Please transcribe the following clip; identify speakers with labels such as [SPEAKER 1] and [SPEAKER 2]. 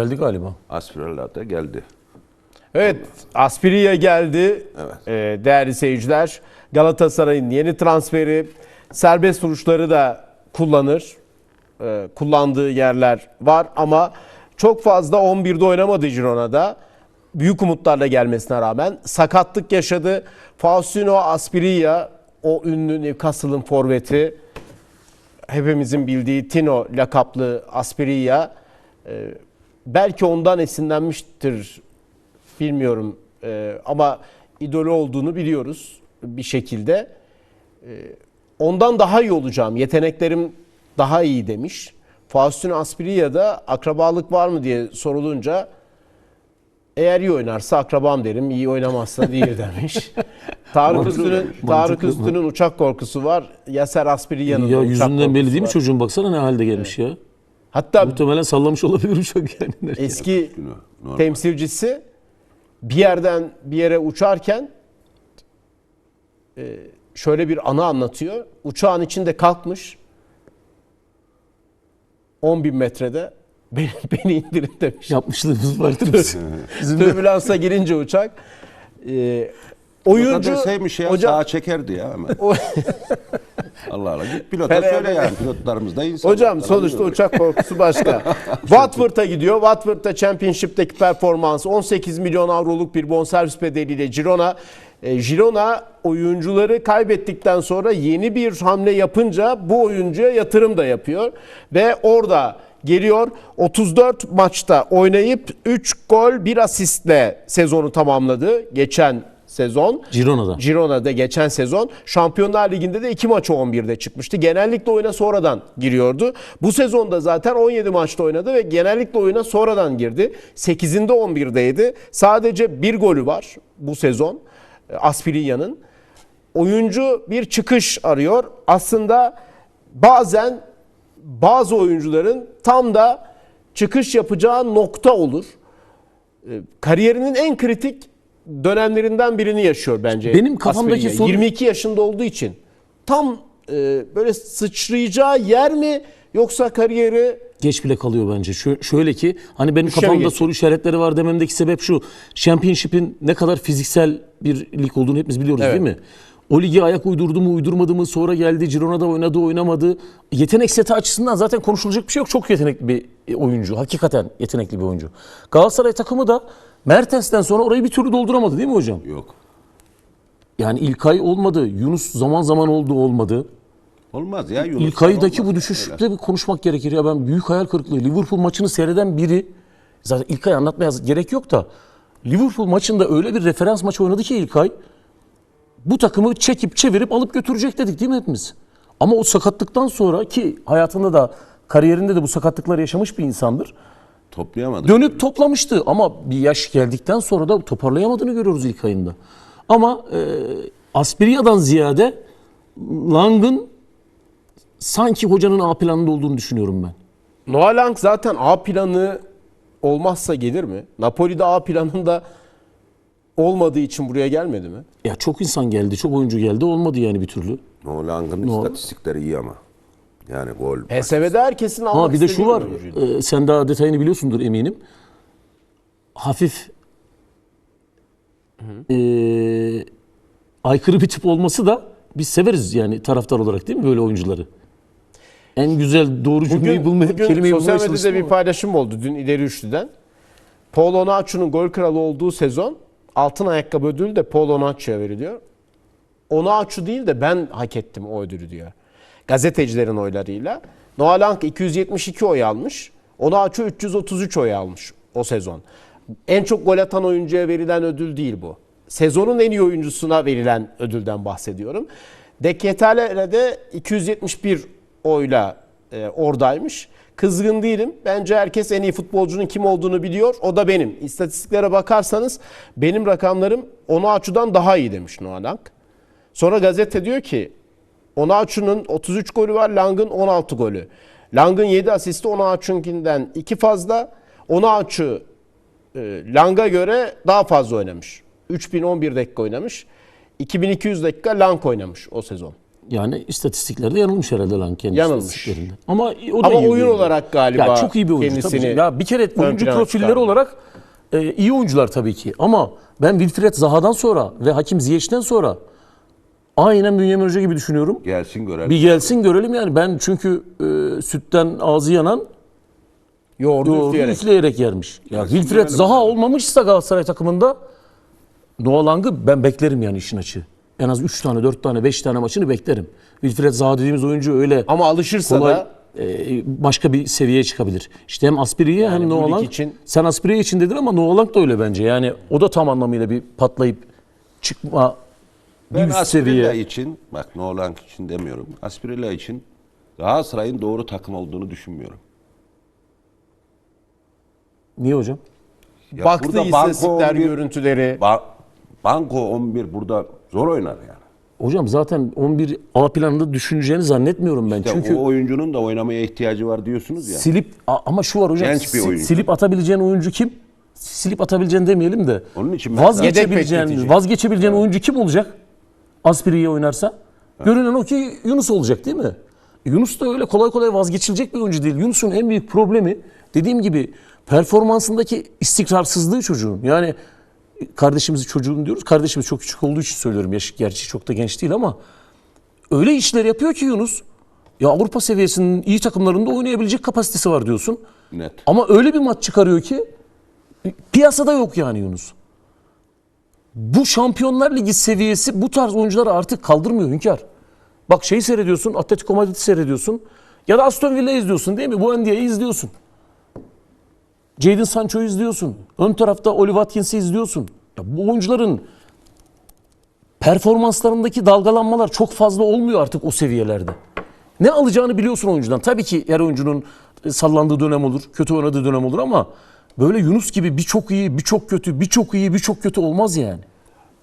[SPEAKER 1] Geldi galiba.
[SPEAKER 2] Aspiralar da geldi.
[SPEAKER 3] Evet, Aspiriya geldi.
[SPEAKER 2] Evet.
[SPEAKER 3] Ee, değerli seyirciler, Galatasaray'ın yeni transferi, serbest vuruşları da kullanır. Ee, kullandığı yerler var ama çok fazla 11'de oynamadı Girona'da. Büyük umutlarla gelmesine rağmen sakatlık yaşadı. Faustino Aspiriya, o ünlü Newcastle'ın forveti, hepimizin bildiği Tino lakaplı Aspiriya, e, belki ondan esinlenmiştir bilmiyorum Ee, ama idolü olduğunu biliyoruz bir şekilde. Ee, ondan daha iyi olacağım, yeteneklerim daha iyi demiş. Faustino Aspiriya da akrabalık var mı diye sorulunca eğer iyi oynarsa akrabam derim, iyi oynamazsa değil demiş. Tarık. Üstün'ün Tarık. Üstün'ün uçak korkusu var. Yaser Aspiriya'nın da
[SPEAKER 1] Ya
[SPEAKER 3] uçak
[SPEAKER 1] yüzünden belli değil mi
[SPEAKER 3] var.
[SPEAKER 1] çocuğun baksana ne halde gelmiş ya.
[SPEAKER 3] Hatta
[SPEAKER 1] Muhtemelen sallamış olabilir uçak yani.
[SPEAKER 3] eski
[SPEAKER 2] normal.
[SPEAKER 3] temsilcisi bir yerden bir yere uçarken e, şöyle bir anı anlatıyor. Uçağın içinde kalkmış 10 bin metrede beni, beni indirin demiş.
[SPEAKER 1] Yapmışlığımız vardır.
[SPEAKER 3] Türbülansa girince uçak e, oyuncu hocam,
[SPEAKER 2] sağa çekerdi ya hemen.
[SPEAKER 3] o-
[SPEAKER 2] Allah Allah git pilota
[SPEAKER 3] Hele
[SPEAKER 2] söyle yani pilotlarımız da insan.
[SPEAKER 3] Hocam sonuçta uçak korkusu başka. Watford'a gidiyor. Watford'da Championship'teki performansı 18 milyon avroluk bir bonservis bedeliyle Girona. E, Girona oyuncuları kaybettikten sonra yeni bir hamle yapınca bu oyuncuya yatırım da yapıyor. Ve orada geliyor 34 maçta oynayıp 3 gol 1 asistle sezonu tamamladı geçen sezon.
[SPEAKER 1] Girona'da.
[SPEAKER 3] Girona'da geçen sezon Şampiyonlar Ligi'nde de 2 maçı 11'de çıkmıştı. Genellikle oyuna sonradan giriyordu. Bu sezonda zaten 17 maçta oynadı ve genellikle oyuna sonradan girdi. 8'inde 11'deydi. Sadece bir golü var bu sezon e, Aspiria'nın. Oyuncu bir çıkış arıyor. Aslında bazen bazı oyuncuların tam da çıkış yapacağı nokta olur. E, Kariyerinin en kritik dönemlerinden birini yaşıyor bence.
[SPEAKER 1] Benim kafamdaki soru-
[SPEAKER 3] 22 yaşında olduğu için tam e, böyle sıçrayacağı yer mi yoksa kariyeri
[SPEAKER 1] Geç bile kalıyor bence. Şö- şöyle ki hani benim
[SPEAKER 3] mi
[SPEAKER 1] kafamda
[SPEAKER 3] geçiyor?
[SPEAKER 1] soru işaretleri var dememdeki sebep şu. Championship'in ne kadar fiziksel bir lig olduğunu hepimiz biliyoruz
[SPEAKER 3] Evet.
[SPEAKER 1] değil mi? O ligi ayak uydurdu mu uydurmadı mı sonra geldi Girona'da oynadı oynamadı. Yetenek seti açısından zaten konuşulacak bir şey yok. Çok yetenekli bir oyuncu. Hakikaten yetenekli bir oyuncu. Galatasaray takımı da Mertens'ten sonra orayı bir türlü dolduramadı değil mi hocam?
[SPEAKER 2] Yok.
[SPEAKER 1] Yani İlkay olmadı. Yunus zaman zaman oldu olmadı.
[SPEAKER 2] Olmaz ya. Yunus
[SPEAKER 1] İlkay'daki bu düşüşte bir konuşmak gerekir ya. Ben büyük hayal kırıklığı. Liverpool maçını seyreden biri zaten İlkay anlatmaya gerek yok da Liverpool maçında öyle bir referans maç oynadı ki İlkay bu takımı çekip çevirip alıp götürecek dedik değil mi hepimiz? Ama o sakatlıktan sonra ki hayatında da kariyerinde de bu sakatlıkları yaşamış bir insandır.
[SPEAKER 2] Toplayamadı.
[SPEAKER 1] Dönüp toplamıştı ama bir yaş geldikten sonra da toparlayamadığını görüyoruz ilk ayında. Ama e, Aspiria'dan ziyade Lang'ın sanki hocanın A planında olduğunu düşünüyorum ben.
[SPEAKER 3] Noah Lang zaten A planı olmazsa gelir mi? Napoli'de A planında olmadığı için buraya gelmedi mi?
[SPEAKER 1] Ya çok insan geldi, çok oyuncu geldi olmadı yani bir türlü.
[SPEAKER 2] No Lang'ın istatistikleri iyi ama. Yani gol.
[SPEAKER 3] PSV'de herkesin almak
[SPEAKER 1] Ha bir de şu var. e, sen daha detayını biliyorsundur eminim. Hafif e, aykırı bir tip olması da biz severiz yani taraftar olarak değil mi böyle oyuncuları? En güzel doğru cümleyi bulmaya,
[SPEAKER 3] bugün
[SPEAKER 1] kelimeyi
[SPEAKER 3] sosyal
[SPEAKER 1] bulmaya
[SPEAKER 3] medyada
[SPEAKER 1] çalıştım
[SPEAKER 3] bir
[SPEAKER 1] ama.
[SPEAKER 3] paylaşım oldu dün ileri üçlüden. Paul Onaçu'nun gol kralı olduğu sezon altın ayakkabı ödülü de Paul Onaçu'ya veriliyor. Onaçu değil de ben hak ettim o ödülü diyor. Gazetecilerin oylarıyla. Noah Lang 272 oy almış. Onaçu 333 oy almış o sezon. En çok gol atan oyuncuya verilen ödül değil bu. Sezonun en iyi oyuncusuna verilen ödülden bahsediyorum. Deketale de 271 oyla e, oradaymış. Kızgın değilim. Bence herkes en iyi futbolcunun kim olduğunu biliyor. O da benim. İstatistiklere bakarsanız benim rakamlarım Onaçu'dan daha iyi demiş Noah Lang. Sonra gazete diyor ki Onaçu'nun 33 golü var, Lang'ın 16 golü. Lang'ın 7 asisti Onaçu'nunkinden 2 fazla. Onaçu e, Lang'a göre daha fazla oynamış. 3011 dakika oynamış. 2200 dakika Lang oynamış o sezon.
[SPEAKER 1] Yani istatistiklerde yanılmış herhalde lan kendi
[SPEAKER 3] Yanılmış.
[SPEAKER 1] Ama o da
[SPEAKER 3] Ama
[SPEAKER 1] iyi
[SPEAKER 3] oyun olarak galiba
[SPEAKER 1] ya çok iyi bir oyuncu tabii.
[SPEAKER 3] kendisini
[SPEAKER 1] canım. Ya bir kere oyuncu profilleri
[SPEAKER 3] çıkardı.
[SPEAKER 1] olarak e, iyi oyuncular tabii ki. Ama ben Wilfred Zaha'dan sonra ve Hakim Ziyech'ten sonra aynen Bünyamin Hoca gibi düşünüyorum.
[SPEAKER 2] Gelsin görelim.
[SPEAKER 1] Bir gelsin görelim yani. Ben çünkü e, sütten ağzı yanan
[SPEAKER 3] yoğurdu
[SPEAKER 1] Doğru
[SPEAKER 3] üfleyerek.
[SPEAKER 1] üfleyerek yermiş. Ya
[SPEAKER 2] Gelsin
[SPEAKER 1] Wilfred
[SPEAKER 2] görelim.
[SPEAKER 1] Zaha olmamışsa Galatasaray takımında Noah Lang'ı ben beklerim yani işin açığı. En az 3 tane, 4 tane, 5 tane maçını beklerim. Wilfred Zaha dediğimiz oyuncu öyle
[SPEAKER 3] Ama alışırsa
[SPEAKER 1] kolay
[SPEAKER 3] da
[SPEAKER 1] e, başka bir seviyeye çıkabilir. İşte hem Aspiri'ye hem
[SPEAKER 3] bu
[SPEAKER 1] Noah Lang.
[SPEAKER 3] için-
[SPEAKER 1] Sen Aspiri'ye için dedin ama Noah Lang da öyle bence. Yani o da tam anlamıyla bir patlayıp çıkma
[SPEAKER 2] Ben
[SPEAKER 1] üst
[SPEAKER 2] Aspirilla
[SPEAKER 1] seviye.
[SPEAKER 2] için, bak Nolan için demiyorum. Aspirilla için Galatasaray'ın doğru takım olduğunu düşünmüyorum.
[SPEAKER 1] Niye hocam?
[SPEAKER 2] Ya
[SPEAKER 3] baktığı
[SPEAKER 2] burada Banko
[SPEAKER 3] istatistikler,
[SPEAKER 2] 11
[SPEAKER 3] görüntüleri.
[SPEAKER 2] Ba- Banko 11 burada zor oynar yani.
[SPEAKER 1] Hocam zaten 11 A planında düşüneceğini zannetmiyorum ben.
[SPEAKER 2] İşte
[SPEAKER 1] Çünkü
[SPEAKER 2] o oyuncunun da oynamaya ihtiyacı var diyorsunuz ya.
[SPEAKER 1] Silip ama şu var hocam.
[SPEAKER 2] Genç bir oyuncu.
[SPEAKER 1] Silip atabileceğin oyuncu kim? Silip atabileceğin demeyelim de.
[SPEAKER 2] Onun için ben-
[SPEAKER 1] vazgeçebileceğin, vazgeçebileceğin oyuncu kim olacak? Aspiri'ye oynarsa. Görünen o ki Yunus olacak değil mi? Yunus da öyle kolay kolay vazgeçilecek bir oyuncu değil. Yunus'un en büyük problemi dediğim gibi performansındaki istikrarsızlığı çocuğun. Yani kardeşimizi çocuğun diyoruz. Kardeşimiz çok küçük olduğu için söylüyorum. Yaşı gerçi çok da genç değil ama öyle işler yapıyor ki Yunus. Ya Avrupa seviyesinin iyi takımlarında oynayabilecek kapasitesi var diyorsun.
[SPEAKER 2] Net.
[SPEAKER 1] Ama öyle bir maç çıkarıyor ki piyasada yok yani Yunus. Bu Şampiyonlar Ligi seviyesi bu tarz oyuncuları artık kaldırmıyor Hünkar. Bak şeyi seyrediyorsun, Atletico Madrid'i seyrediyorsun ya da Aston Villa izliyorsun değil mi? Bu Buendia'yı izliyorsun. Jadon Sancho'yu izliyorsun. Ön tarafta Oli Watkins'i izliyorsun. Ya bu oyuncuların performanslarındaki dalgalanmalar çok fazla olmuyor artık o seviyelerde. Ne alacağını biliyorsun oyuncudan. Tabii ki her oyuncunun sallandığı dönem olur, kötü oynadığı dönem olur ama böyle Yunus gibi birçok iyi, birçok kötü, birçok iyi, birçok kötü olmaz yani.